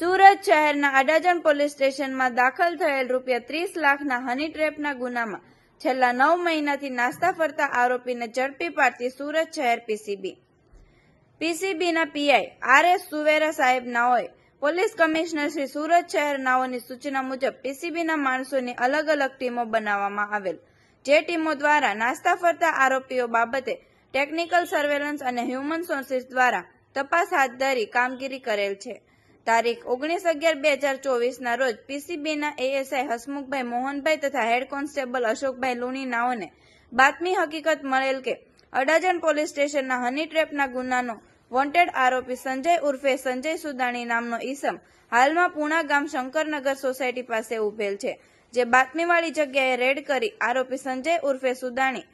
સુરત શહેરના અડાજણ પોલીસ સ્ટેશનમાં દાખલ થયેલ રૂપિયા ત્રીસ લાખના હની ટ્રેપના ગુનામાં છેલ્લા નવ મહિનાથી નાસ્તા ફરતા આરોપીને ઝડપી પાડતી સુરત શહેર PCB. પીસીબીના PI R S Suvera sahib નાઓએ police commissioner Shri Surat શહેર નાઓની સૂચના મુજબ પીસીબીના માણસોની અલગ અલગ ટીમો બનાવવામાં આવેલ. જે ટીમો દ્વારા નાસ્તા ફરતા આરોપીઓ બાબતે ટેકનિકલ સર્વેલન્સ અને હ્યુમન સોર્સિસ દ્વારા તપાસ હાથ ધરી કામગીરી કરેલ છે. તારીખ ઓગણીસ અગિયાર બે હજાર ચોવીસના રોજ પીસીબીના એએસઆઈ હસમુખભાઈ મોહનભાઈ તથા હેડ કોન્સ્ટેબલ અશોકભાઈ લુણીનાઓને બાતમી હકીકત મળેલ કે અડાજણ પોલીસ સ્ટેશનના હની ટ્રેપના ગુનાનો વોન્ટેડ આરોપી સંજય ઉર્ફે સંજય સુદાણી નામનો ઈસમ હાલમાં પુણા ગામ શંકરનગર સોસાયટી પાસે ઉભેલ છે. જે બાતમીવાળી જગ્યાએ રેડ કરી આરોપી સંજય ઉર્ફે સુદાણી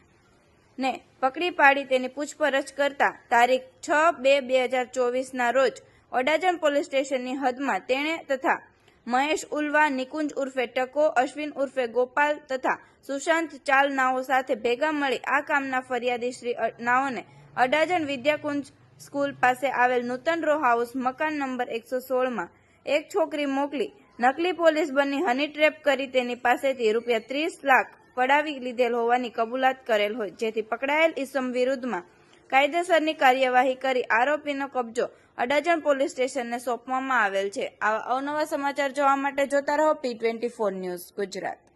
ને પકડી પાડી તેની પૂછપરછ કરતા તારીખ છ બે બે હજાર ચોવીસના રોજ અડાજણ પોલીસ સ્ટેશનની હદમાં તેણે તથા મહેશ ઉલ્વા, નિકુંજ ઉર્ફે ટકો, અશ્વિન ઉર્ફે ગોપાલ તથા સુશાંત ચાલ નાઓ સાથે ભેગા મળી આ કામના ફરિયાદી શ્રી નાઓને અડાજણ વિદ્યાકુંજ સ્કૂલ પાસે આવેલ નૂતન રો હાઉસ મકાન નંબર એકસો સોળમાં એક છોકરી મોકલી નકલી પોલીસ બની હની ટ્રેપ કરી તેની પાસેથી રૂપિયા ત્રીસ લાખ પડાવી લીધેલ હોવાની કબૂલાત કરેલ હોય. જેથી પકડાયેલ ઈસમ વિરુદ્ધમાં કાયદેસરની કાર્યવાહી કરી આરોપીનો કબજો અડાજણ પોલીસ સ્ટેશનને સોંપવામાં આવેલ છે. આવા અવનવા સમાચાર જોવા માટે જોતા રહો P twenty four news Gujarat.